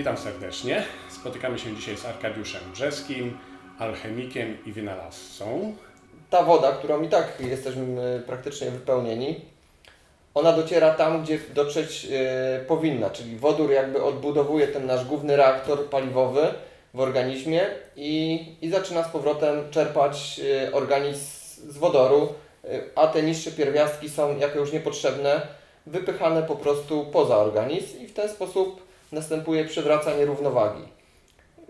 Witam serdecznie. Spotykamy się dzisiaj z Arkadiuszem Brzeskim, alchemikiem i wynalazcą. ta woda, którą i tak jesteśmy praktycznie wypełnieni, ona dociera tam, gdzie dotrzeć e, powinna, czyli wodór jakby odbudowuje ten nasz główny reaktor paliwowy w organizmie i, i zaczyna z powrotem czerpać e, organizm z wodoru, e, a te niższe pierwiastki są jako już niepotrzebne, wypychane po prostu poza organizm i w ten sposób następuje przywracanie równowagi.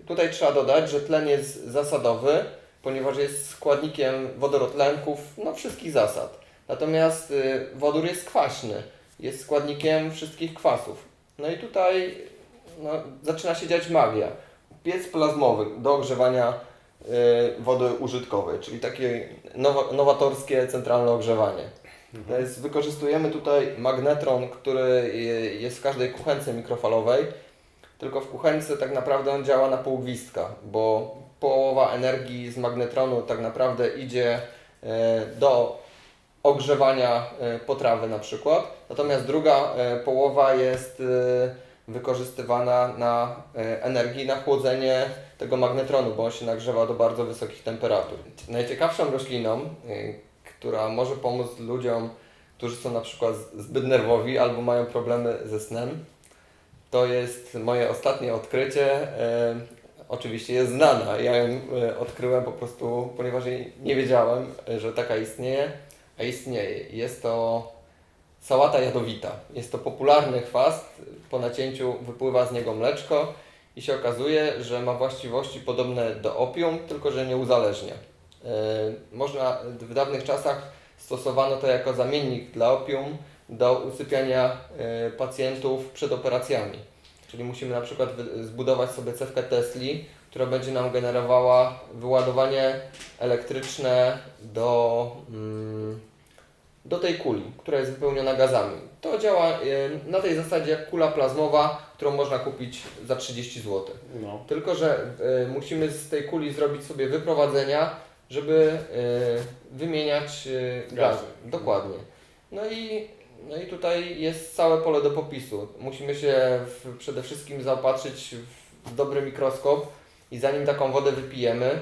Tutaj trzeba dodać, że tlen jest zasadowy, ponieważ jest składnikiem wodorotlenków, no wszystkich zasad. Natomiast y, wodór jest kwaśny, jest składnikiem wszystkich kwasów. No i tutaj no, zaczyna się dziać magia. Piec plazmowy do ogrzewania y, wody użytkowej, czyli takie nowa, nowatorskie centralne ogrzewanie. Jest, wykorzystujemy tutaj magnetron, który jest w każdej kuchence mikrofalowej, tylko w kuchence tak naprawdę on działa na pół gwizdka, bo połowa energii z magnetronu tak naprawdę idzie e, do ogrzewania e, potrawy na przykład, natomiast druga e, połowa jest wykorzystywana na energii na chłodzenie tego magnetronu, bo on się nagrzewa do bardzo wysokich temperatur. Najciekawszą rośliną, która może pomóc ludziom, którzy są na przykład zbyt nerwowi albo mają problemy ze snem, to jest moje ostatnie odkrycie. E, oczywiście jest znana. Ja ją e, odkryłem po prostu, ponieważ nie wiedziałem, że taka istnieje, a istnieje. Jest to sałata jadowita. Jest to popularny chwast. Po nacięciu wypływa z niego mleczko i się okazuje, że ma właściwości podobne do opium, tylko że nie uzależnia. E, można w dawnych czasach stosowano to jako zamiennik dla opium do usypiania e, pacjentów przed operacjami. Czyli musimy na przykład zbudować sobie cewkę Tesli, która będzie nam generowała wyładowanie elektryczne do, mm, do tej kuli, która jest wypełniona gazami. To działa e, na tej zasadzie jak kula plazmowa, którą można kupić za 30 zł. No, Tylko, że musimy z tej kuli zrobić sobie wyprowadzenia, żeby y, wymieniać Gazy. gazy. Dokładnie. No i, no i tutaj jest całe pole do popisu. Musimy się w, przede wszystkim zaopatrzyć w dobry mikroskop i zanim taką wodę wypijemy,